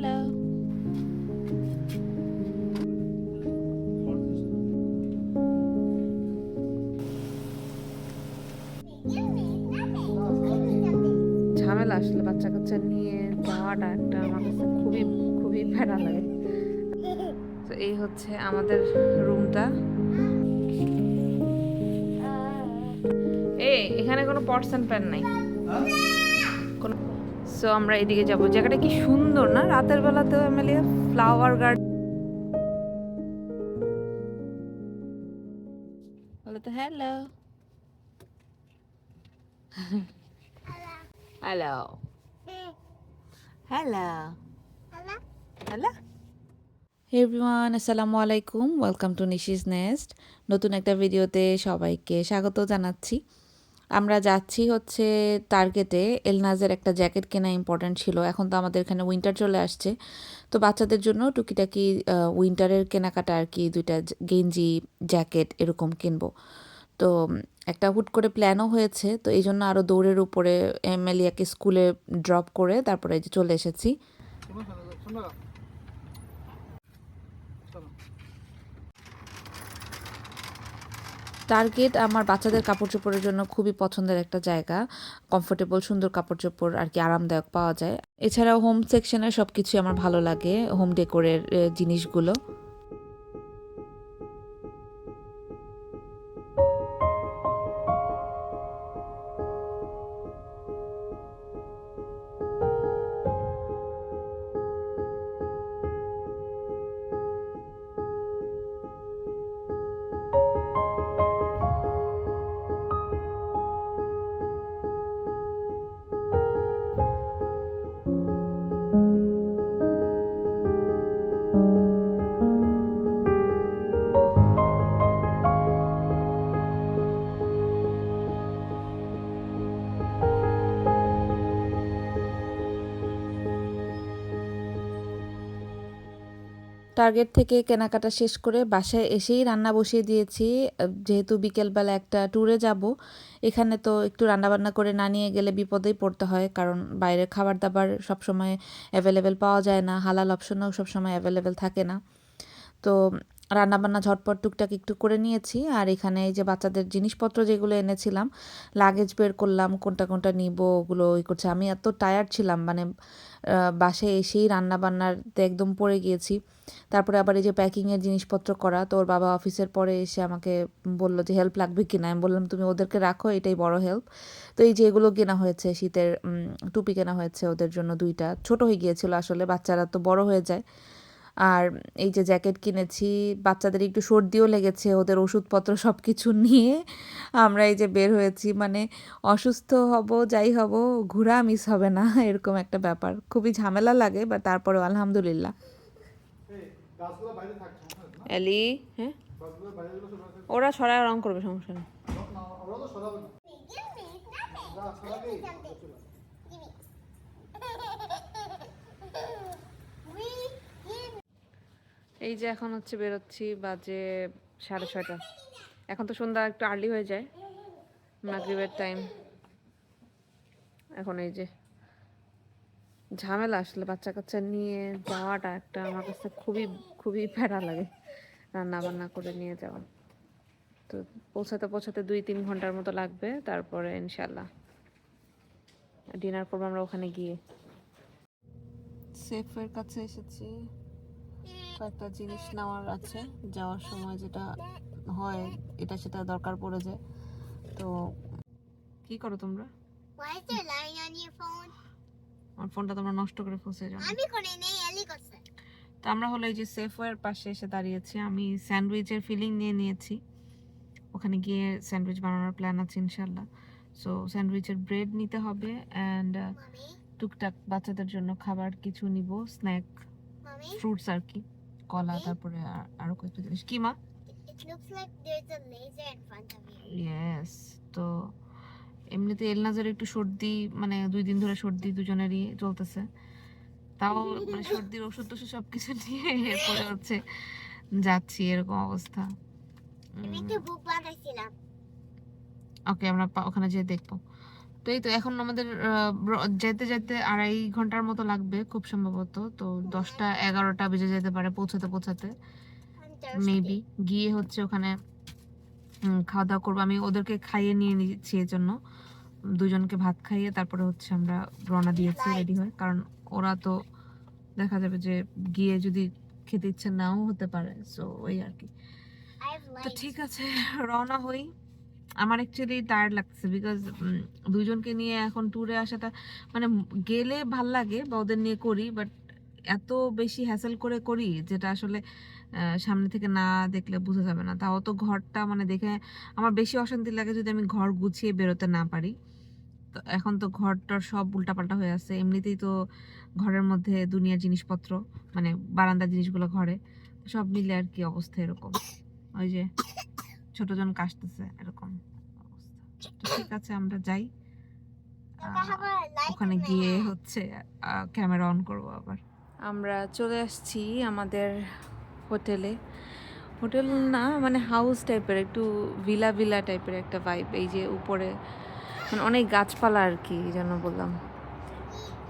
hello. ঝামেলা আসলে বাচ্চা কাচ্চা নিয়ে যাওয়াটা একটা আমার কাছে খুবই খুবই প্যারা লাগে। তো এই হচ্ছে আমাদের রুমটা। এই, এখানে কোনো পটস অ্যান্ড প্যান নাই। কোনো সো আমরা এদিকে যাব। জায়গাটা কি সুন্দর না? রাতের বেলাতেও এমএলএ ফ্লাওয়ার গার্ডেন বলো তো hello hello hello hello everyone আসসালামু আলাইকুম ওয়েলকাম টু নিশিস নেস্ট নতুন একটা ভিডিওতে সবাইকে স্বাগত জানাচ্ছি। আমরা যাচ্ছি হচ্ছে টার্গেটে এলনাজের একটা জ্যাকেট কেনা ইম্পর্ট্যান্ট ছিল। এখন তো আমাদের এখানে উইন্টার চলে আসছে। তো বাচ্চাদের জন্য টুকিটাকি উইন্টারের কেনাকাটা আর কি, দুইটা গেঞ্জি জ্যাকেট এরকম কিনবো। তো একটা হুট করে প্ল্যানও হয়েছে। তো এই জন্য আরও দৌড়ের উপরে এমএলিয়াকে স্কুলে ড্রপ করে তারপরে চলে এসেছি। টার্গেট আমার বাচ্চাদের কাপড় চোপড়ের জন্য খুবই পছন্দের একটা জায়গা। কমফোর্টেবল সুন্দর কাপড় চোপড় আর কি আরামদায়ক পাওয়া যায়। এছাড়াও হোম সেকশনের সব কিছুই আমার ভালো লাগে হোম ডেকোরের জিনিসগুলো। টার্গেট থেকে কেনাকাটা শেষ করে বাসায় এসেই রান্না বসিয়ে দিয়েছি। যেহেতু বিকেলবেলা একটা ট্যুরে যাব, এখানে তো একটু রান্নাবান্না করে না নিয়ে গেলে বিপদেই পড়তে হয়, কারণ বাইরের খাবার দাবার সবসময় অ্যাভেলেবেল পাওয়া যায় না, হালাল অপশনও সবসময় অ্যাভেলেবেল থাকে না। তো রান্নাবান্না ঝটপট টুকটাক একটু করে নিয়েছি। আর এখানে এই যে বাচ্চাদের জিনিসপত্র যেগুলো এনেছিলাম লাগেজ বের করলাম, কোনটা কোনটা নিব, ওগুলো ই করছে। আমি এত টায়ার্ড ছিলাম মানে বাসায় এসেই রান্নাবান্নাতে একদম পড়ে গিয়েছি। তারপরে আবার এই যে প্যাকিংয়ের জিনিসপত্র করা, তো ওর বাবা অফিসের পরে এসে আমাকে বলল যে হেল্প লাগবে কিনা? আমি বললাম, তুমি ওদেরকে রাখো, এটাই বড় হেল্প তো এই যে এগুলো কেনা হয়েছে, শীতের টুপি কেনা হয়েছে ওদের জন্য দুইটা। ছোট হয়ে গিয়েছিল আসলে, বাচ্চারা তো বড় হয়ে যায়। আর এই যে জ্যাকেট কিনেছি বাচ্চাদের একটু সর্দিও লেগেছে ওদের ওষুধপত্র সব কিছু নিয়ে আমরা এই যে বের হয়েছি মানে অসুস্থ হব যাই হব ঘোরা মিস হবে না এরকম একটা ব্যাপার খুবই ঝামেলা লাগে বা তারপরেও আলহামদুলিল্লাহ? এলি হ্যাঁ। ওরা সরায় রং করবে সমস্যা নেই না, ওরা তো সরাবে না। গাছ সরাবেই, চলে। এই যে এখন হচ্ছে বেরোচ্ছি বাজে সাড়ে ছয়টা। এখন তো সন্ধ্যা একটু আর্লি হয়ে যায়, মাগরিবের টাইম এখন এই যে ঝামেলা আসলে বাচ্চা কাচ্চা নিয়ে যাওয়াটা একটা আমার কাছে খুবই খুবই প্যারা লাগে রান্না বান্না করে নিয়ে যাওয়া। তো পৌঁছাতে পৌঁছাতে দুই তিন ঘণ্টার মতো লাগবে, তারপরে ইনশাল্লাহ ডিনার করব আমরা ওখানে গিয়ে। সেফের কাছে এসেছি। কয়েকটা জিনিস নেওয়ার আছে যাওয়ার সময় যেটা হয় এটা সেটা দরকার পড়ে যায়। তো কি করো তোমরা? আমার ফোনটা তোমরা নষ্ট করে ফসে যাও আমি করে নেই এলি করছে তো আমরা হলো এই যে সেফওয়ের পাশে এসে দাঁড়িয়েছি আমি স্যান্ডউইচের ফিলিং নিয়ে নিয়েছি। ওখানে গিয়ে স্যান্ডউইচ বানানোর প্ল্যান আছে ইনশাল্লাহ সো স্যান্ডউইচের ব্রেড নিতে হবে অ্যান্ড টুকটাক বাচ্চাদের জন্য খাবার কিছু নিব স্ন্যাক ফ্রুটস আর কি। কলা তারপরে আরও কয়েকটা জিনিস। কি মা? It looks like there's a laser in front of you. Yes তো এমনিতে এলনাজের একটু সর্দি মানে দুই দিন ধরে সর্দি দুজনেরই চলতেছে। তাও মানে সর্দির ওষুধ টষুধ সব কিছু নিয়ে এরপরে হচ্ছে। যাচ্ছি এরকম অবস্থা। ওকে আমরা ওখানে যেয়ে দেখব। তো এই তো? এখন আমাদের যেতে যেতে আড়াই ঘণ্টার মতো লাগবে খুব সম্ভবত। তো দশটা এগারোটা বেজে যেতে পারে পৌঁছাতে পৌঁছাতে। মেবি গিয়ে হচ্ছে ওখানে খাওয়া দাওয়া করব। আমি ওদেরকে খাইয়ে নিয়ে নিচ্ছি এর জন্য দুজনকে ভাত খাইয়ে তারপরে হচ্ছে আমরা রওনা দিয়েছি রেডি হয়ে। কারণ ওরা তো দেখা যাবে যে গিয়ে যদি খেতে ইচ্ছে নাও হতে পারে। সো ওই আর কি। তো ঠিক আছে রওনা হই। আমার অ্যাকচুয়ালি টায়ার্ড লাগছে বিকজ দুজনকে নিয়ে এখন ট্যুরে আসাটা মানে গেলে ভালো লাগে বা ওদের নিয়ে করি বাট এত বেশি হ্যাসেল করে করি যেটা আসলে সামনে থেকে না দেখলে বোঝা যাবে না। তাও তো ঘরটা মানে দেখে আমার বেশি অশান্তি লাগে যদি আমি ঘর গুছিয়ে বেরোতে না পারি। তো এখন তো ঘরটার সব উল্টাপাল্টা হয়ে আছে। এমনিতেই তো ঘরের মধ্যে দুনিয়ার জিনিসপত্র মানে বারান্দার জিনিসগুলো ঘরে, সব মিলে আর কি অবস্থা এরকম। ওই যে ছোটজন কাশতেছে এরকম। ঠিক আছে আমরা যাই। ওখানে গিয়ে হচ্ছে ক্যামেরা অন করব আবার। আমরা চলে আসছি আমাদের হোটেলে। হোটেল না মানে হাউস টাইপের একটু ভিলা ভিলা টাইপের একটা ভাইব এই যে উপরে মানে অনেক গাছপালা আর কি যেন বললাম।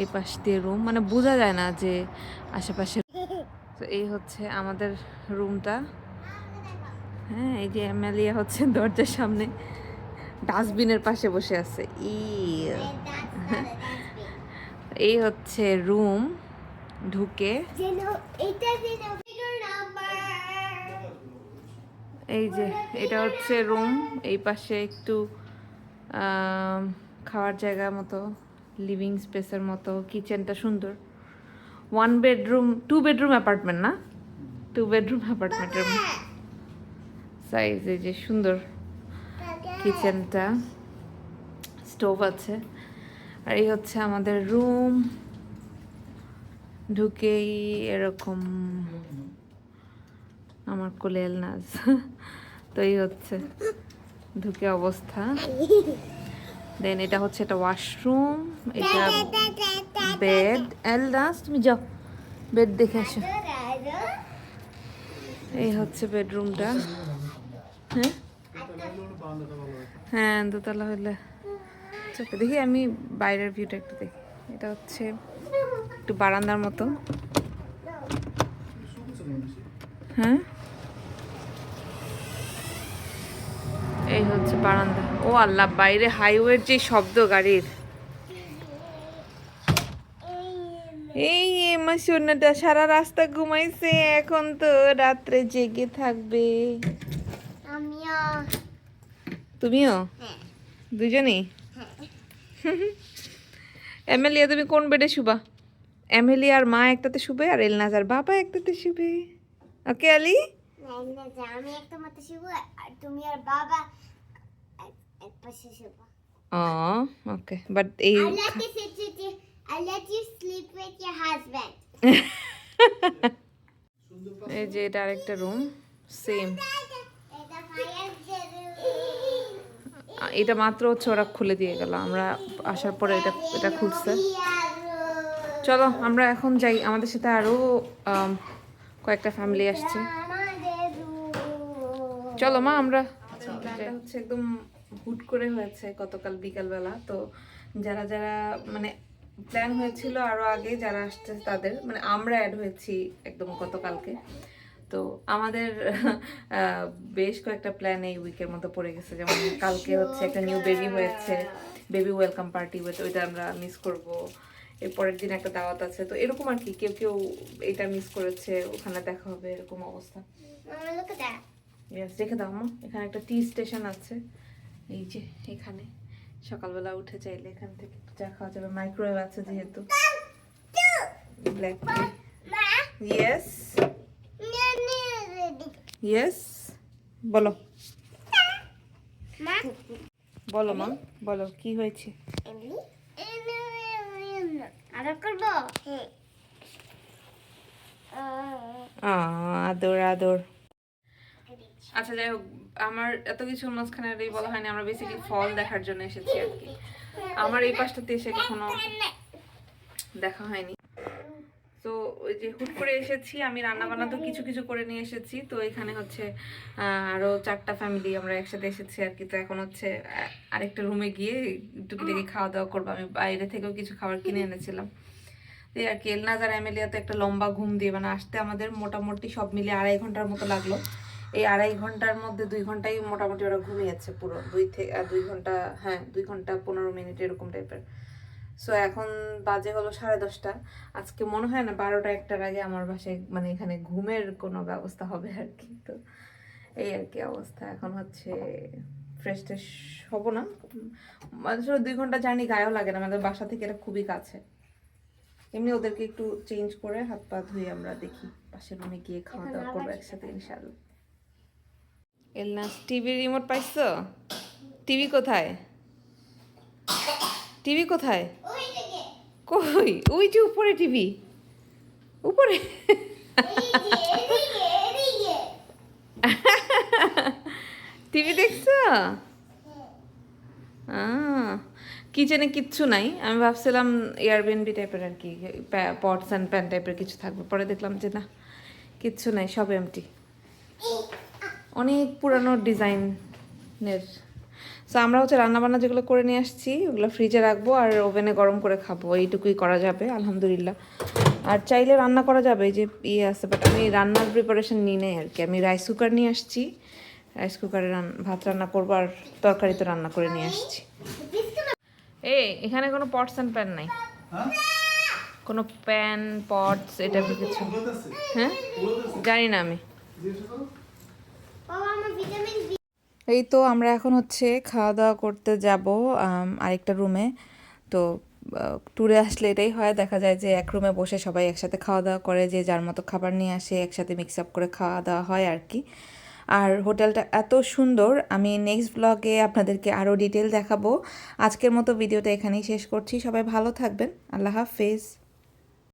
এই পাশ দিয়ে রুম মানে বোঝা যায় না যে আশেপাশে তো এই হচ্ছে আমাদের রুমটা হ্যাঁ এই যে এমএলএ হচ্ছে দরজার সামনে। ডাস্টবিনের পাশে বসে আছে। ই. এই হচ্ছে রুম ঢুকে. এই যে এটা হচ্ছে রুম এই পাশে একটু খাওয়ার জায়গা মতো লিভিং স্পেসের মতো কিচেনটা সুন্দর। One bedroom two bedroom apartment না? টু বেডরুম অ্যাপার্টমেন্টের সাইজ এই যে সুন্দর। কিচেনটা, স্টোভ আছে। আর এই হচ্ছে আমাদের রুম। ঢুকেই এরকম আমার কোলেল এলনাজ তো এই হচ্ছে ঢুকে অবস্থা। দেন এটা হচ্ছে একটা ওয়াশরুম, এটা বেড। এলনাজ তুমি যাও, বেড দেখে আসো। এই হচ্ছে বেডরুমটা। হ্যাঁ? হ্যাঁ দোতলা হলে চোখে দেখি, আমি বাইরের ভিউটা একটু দেখি। এটা হচ্ছে একটু বারান্দার মতো। হ্যাঁ? এই হচ্ছে বারান্দা। ও আল্লাহ, বাইরে হাইওয়ের যে শব্দ গাড়ির। এই আমার সোনাটা সারা রাস্তা ঘুমাইছে, এখন তো রাত্রে জেগে থাকবে। আমিও। তুমিও? হ্যাঁ। দুজনেই? এমএলএ তুমি কোন বেডে শুবা? এমএলএ আর মা একটাতে শুবে আর এলনাজ আর বাবা একটাতে শুবে। ওকে আলি? আমি একটা মতো আর তুমি আর বাবা এক- এক পাশে শুভ ও ওকে বাট এই I let you sit with you. I let you sleep with your husband. এই যে এটা আরেকটা রুম সেম এটা মাত্র হচ্ছে ওরা খুলে দিয়ে গেল। আমরা আসার পরে এটা এটা খুলছে। চলো, আমরা এখন যাই। আমাদের সাথে আরও কয়েকটা ফ্যামিলি আসছে। চলো মা, আমরা এটা হচ্ছে একদম হুট করে হয়েছে গতকাল বিকালবেলা। তো যারা যারা মানে প্ল্যান হয়েছিল আরও আগে যারা আসছে তাদের মানে আমরা অ্যাড হয়েছি একদম গতকালকে। তো আমাদের বেশ কয়েকটা প্ল্যান এই উইকের মতো পড়ে গেছে। যেমন কালকে হচ্ছে একটা নিউ বেবি হয়েছে বেবি ওয়েলকাম পার্টি ওইটা আমরা মিস করব। এর পরের দিন একটা দাওয়াত আছে তো এরকম আর কি কেউ কেউ এটা মিস করেছে ওখানে দেখা হবে এরকম অবস্থা। রেখে দাও মা এখানে একটা টি স্টেশন আছে। এই যে এখানে। সকালবেলা উঠে চাইলে এখান থেকে চা খাওয়া যাবে। মাইক্রোওয়েভ আছে যেহেতু। ব্ল্যাক ইয়েস ইয়েস বলো। Ma, বলো মা। বলো কি হয়েছে. আদর হ্যাঁ। আদর আদর। আচ্ছা। যাই হোক আমার এত কিছুর মাঝখানে আর বলা হয়নি আমরা বেসিক্যালি ফল দেখার জন্য এসেছি আর কি। আমার এই পাশটাতে এসে কখনো দেখা হয়নি। তো ওই যে হুট করে এসেছি, আমি রান্না বান্না তো কিছু কিছু করে নিয়ে এসেছি। তো এখানে হচ্ছে আরও চারটা ফ্যামিলি আমরা একসাথে এসেছি আর কি। তো এখন হচ্ছে আরেকটা রুমে গিয়ে টুকিটাকি খাওয়া দাওয়া করব। আমি বাইরে থেকেও কিছু খাবার কিনে এনেছিলাম। তো আর কি এলনাজ আর তো একটা লম্বা ঘুম দিয়ে মানে আসতে আমাদের মোটামুটি সব মিলিয়ে আড়াই ঘণ্টার মতো লাগল। এই আড়াই ঘণ্টার মধ্যে দুই ঘন্টাই মোটামুটি ওরা ঘুমিয়েছে পুরো। দুই থেকে দুই ঘণ্টা হ্যাঁ দুই ঘণ্টা পনেরো মিনিট এরকম টাইপের সো এখন বাজে হলো সাড়ে দশটা। আজকে মনে হয় না বারোটা একটার আগে আমার বাসায় মানে এখানে ঘুমের কোনো ব্যবস্থা হবে আর কি। তো এই আর কি অবস্থা। এখন হচ্ছে ফ্রেশ ট্রেশ হব না। মানে দুই ঘণ্টা জার্নি গায়েও লাগে না। আমাদের বাসা থেকে এটা খুবই কাছে। এমনি ওদেরকে একটু চেঞ্জ করে হাত পা ধুয়ে আমরা দেখি। পাশের রুমে গিয়ে খাওয়া দাওয়া করব একসাথে ইনশাল্লাহ। এলনাস টিভি রিমোট পাইছো? টিভি কোথায়? টিভি কোথায়? কই? ওই যে উপরে টিভি। উপরে। টিভি দেখছ? কিচেনে কিচ্ছু নাই। আমি ভাবছিলাম এয়ারবিএনবি টাইপের আর কি পটস অ্যান্ড প্যান টাইপের কিছু থাকবে। পরে দেখলাম যে না কিচ্ছু নাই সব এমটি অনেক পুরানো ডিজাইনের সো আমরা হচ্ছে রান্নাবান্না যেগুলো করে নিয়ে আসছি ওগুলো ফ্রিজে রাখব আর ওভেনে গরম করে খাব। এইটুকুই করা যাবে আলহামদুলিল্লাহ। আর চাইলে রান্না করা যাবে যে ইয়ে আছে বাট আমি রান্নার প্রিপারেশন নিই নাই আর কি। আমি রাইস কুকার নিয়ে আসছি। রাইস কুকারে ভাত রান্না করব আর তরকারি তো রান্না করে নিয়ে আসছি। এই এখানে কোনো পটস অ্যান্ড প্যান নাই? হ্যাঁ? কোনো প্যান পটস এটা কিছু? হ্যাঁ? জানি না আমি। এই তো আমরা এখন হচ্ছে খাওয়া দাওয়া করতে যাব আরেকটা রুমে তো ট্যুরে আসলে এটাই হয়, দেখা যায় যে এক রুমে বসে সবাই একসাথে খাওয়া দাওয়া করে, যে যার মতো খাবার নিয়ে আসে, একসাথে মিক্স আপ করে খাওয়া দাওয়া হয় আর কি। আর হোটেলটা এত সুন্দর, আমি নেক্সট ব্লগে আপনাদেরকে আরও ডিটেল দেখাবো। আজকের মতো ভিডিওটা এখানেই শেষ করছি, সবাই ভালো থাকবেন, আল্লাহ হাফেজ।